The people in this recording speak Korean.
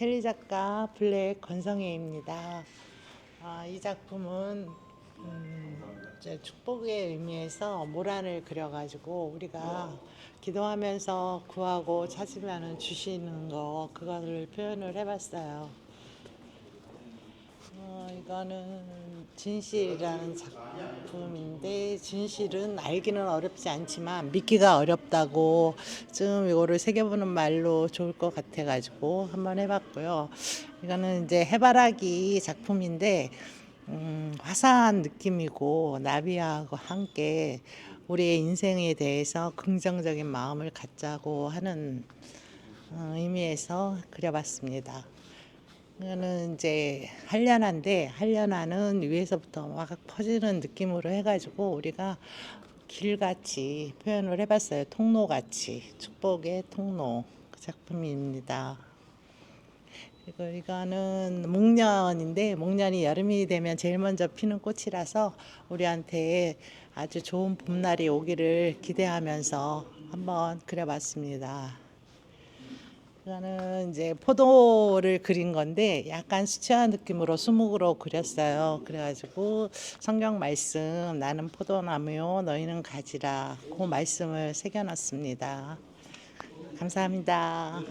켈리 작가 블랙 건성애입니다. 아, 이 작품은 음, 축복의 의미에서 모란을 그려가지고 우리가 기도하면서 구하고 찾으면 주시는 거 그거를 표현을 해봤어요. 어, 이거는 진실이라는 작품인데 진실은 알기는 어렵지 않지만 믿기가 어렵다고 좀 이거를 새겨보는 말로 좋을 것 같아가지고 한번 해봤고요. 이거는 이제 해바라기 작품인데 음, 화사한 느낌이고 나비하고 함께 우리의 인생에 대해서 긍정적인 마음을 갖자고 하는 어, 의미에서 그려봤습니다. 이거는 이제 한련한데 한련화는 위에서부터 막 퍼지는 느낌으로 해가지고 우리가 길같이 표현을 해봤어요. 통로같이 축복의 통로 그 작품입니다. 그리고 이거는 목련인데 목련이 여름이 되면 제일 먼저 피는 꽃이라서 우리한테 아주 좋은 봄날이 오기를 기대하면서 한번 그려봤습니다. 이거는 이제 포도를 그린 건데 약간 수채화 느낌으로 수묵으로 그렸어요. 그래가지고 성경 말씀 나는 포도나무요 너희는 가지라 그 말씀을 새겨놨습니다. 감사합니다.